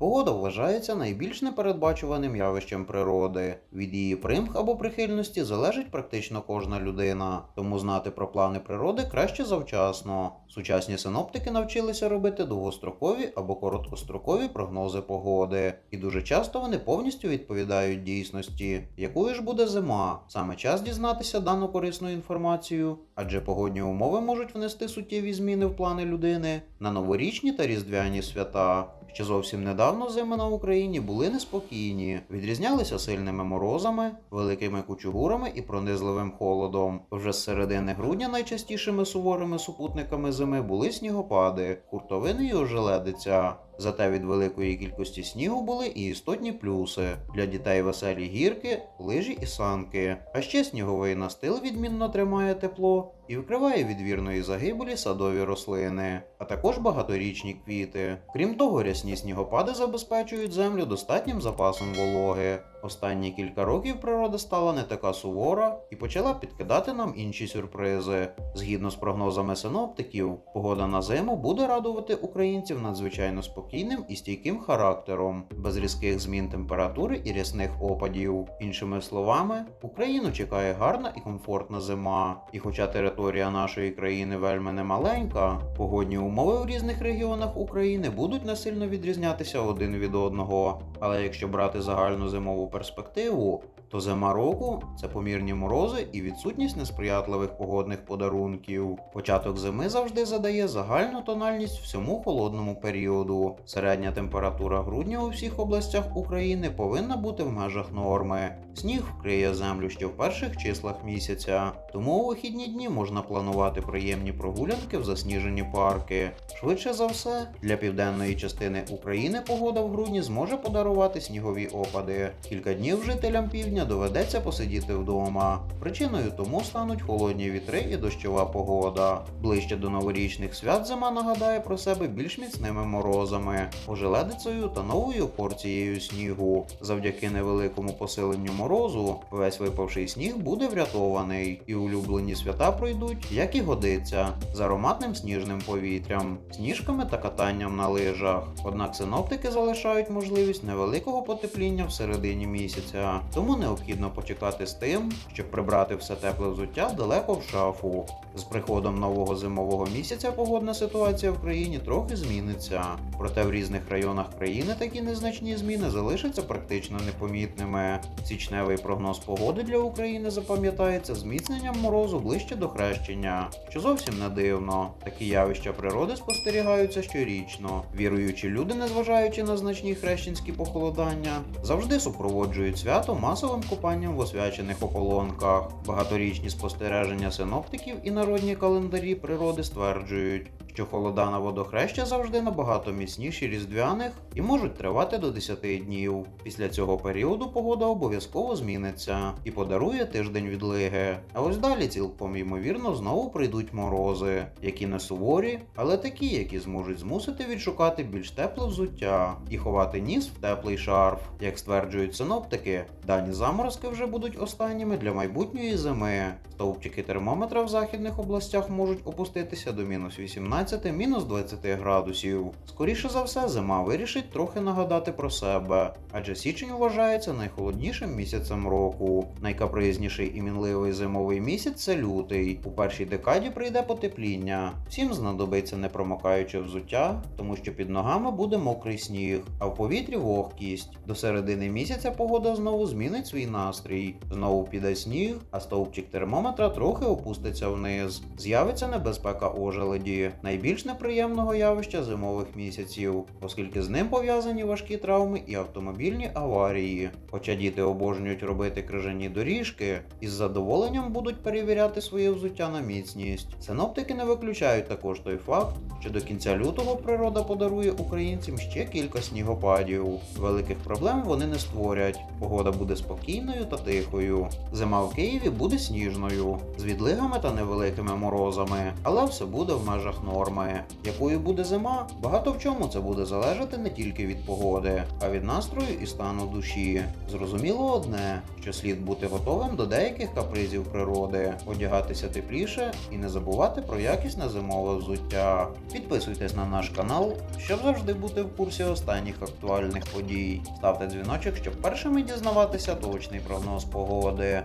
Погода вважається найбільш непередбачуваним явищем природи. Від її примх або прихильності залежить практично кожна людина, тому знати про плани природи краще завчасно. Сучасні синоптики навчилися робити довгострокові або короткострокові прогнози погоди, і дуже часто вони повністю відповідають дійсності, якою ж буде зима. Саме час дізнатися дану корисну інформацію, адже погодні умови можуть внести суттєві зміни в плани людини на новорічні та різдвяні свята. Ще зовсім недавно зими на Україні були неспокійні, відрізнялися сильними морозами, великими кучугурами і пронизливим холодом. Вже з середини грудня найчастішими суворими супутниками зими були снігопади, хуртовини і ожеледиця. Зате від великої кількості снігу були і істотні плюси для дітей веселі гірки, лижі і санки. А ще сніговий настил відмінно тримає тепло і вкриває від вірної загибелі садові рослини, а також багаторічні квіти. Крім того, рясні снігопади забезпечують землю достатнім запасом вологи. Останні кілька років природа стала не така сувора і почала підкидати нам інші сюрпризи. Згідно з прогнозами синоптиків, погода на зиму буде радувати українців надзвичайно спокійним і стійким характером, без різких змін температури і рясних опадів. Іншими словами, Україну чекає гарна і комфортна зима. І хоча територія нашої країни вельми немаленька, погодні умови в різних регіонах України будуть не сильно відрізнятися один від одного. Але якщо брати загальну зимову перспективу, то зима року це помірні морози і відсутність несприятливих погодних подарунків. Початок зими завжди задає загальну тональність всьому холодному періоду. Середня температура грудня у всіх областях України повинна бути в межах норми. Сніг вкриє землю ще в перших числах місяця, тому у вихідні дні можна планувати приємні прогулянки в засніжені парки. Швидше за все, для південної частини України погода в грудні зможе подарувати снігові опади. Кілька днів жителям півдня доведеться посидіти вдома. Причиною тому стануть холодні вітри і дощова погода. Ближче до новорічних свят зима нагадає про себе більш міцними морозами, ожеледицею та новою порцією снігу. Завдяки невеликому посиленню морозу, весь випавший сніг буде врятований, і улюблені свята пройдуть, як і годиться, з ароматним сніжним повітрям, сніжками та катанням на лижах. Однак синоптики залишають можливість невеликого потепління в середині місяця, тому необхідно почекати з тим, щоб прибрати все тепле взуття далеко в шафу. З приходом нового зимового місяця погодна ситуація в країні трохи зміниться. Проте в різних районах країни такі незначні зміни залишаться практично непомітними. Січневий прогноз погоди для України запам'ятається зміцненням морозу ближче до хрещення, що зовсім не дивно. Такі явища природи спостерігаються щорічно. Віруючі люди, незважаючи на значні хрещенські похолодання, завжди супроводжують свято масовим купанням в освячених ополонках. Багаторічні спостереження синоптиків і народні календарі природи стверджують, що холода на водохреща завжди набагато міцніші різдвяних і можуть тривати до 10 днів. Після цього періоду погода обов'язково зміниться і подарує тиждень відлиги. А ось далі цілком ймовірно знову прийдуть морози, які не суворі, але такі, які зможуть змусити відшукати більш тепле взуття і ховати ніс в теплий шарф. Як стверджують синоптики, дані заморозки вже будуть останніми для майбутньої зими. Стовпчики термометра в західних областях можуть опуститися до мінус 18, мінус 20 градусів. Скоріше за все, зима вирішить трохи нагадати про себе, адже січень вважається найхолоднішим місяцем року. Найкапризніший і мінливий зимовий місяць це лютий. У першій декаді прийде потепління. Всім знадобиться непромокаюче взуття, тому що під ногами буде мокрий сніг, а в повітрі вогкість. До середини місяця погода знову змінить свій настрій. Знову піде сніг, а стовпчик термометра трохи опуститься вниз. З'явиться небезпека ожеледі, найбільш неприємного явища зимових місяців, оскільки з ним пов'язані важкі травми і автомобільні аварії. Хоча діти обожнюють робити крижані доріжки і з задоволенням будуть перевіряти своє взуття на міцність. Синоптики не виключають також той факт, що до кінця лютого природа подарує українцям ще кілька снігопадів. Великих проблем вони не створять. Погода буде спокійною та тихою. Зима в Києві буде сніжною, з відлигами та невеликими морозами, але все буде в межах норм. Норми. Якою буде зима? Багато в чому це буде залежати не тільки від погоди, а від настрою і стану душі. Зрозуміло одне, що слід бути готовим до деяких капризів природи, одягатися тепліше і не забувати про якісне зимове взуття. Підписуйтесь на наш канал, щоб завжди бути в курсі останніх актуальних подій. Ставте дзвіночок, щоб першими дізнаватися точний прогноз погоди.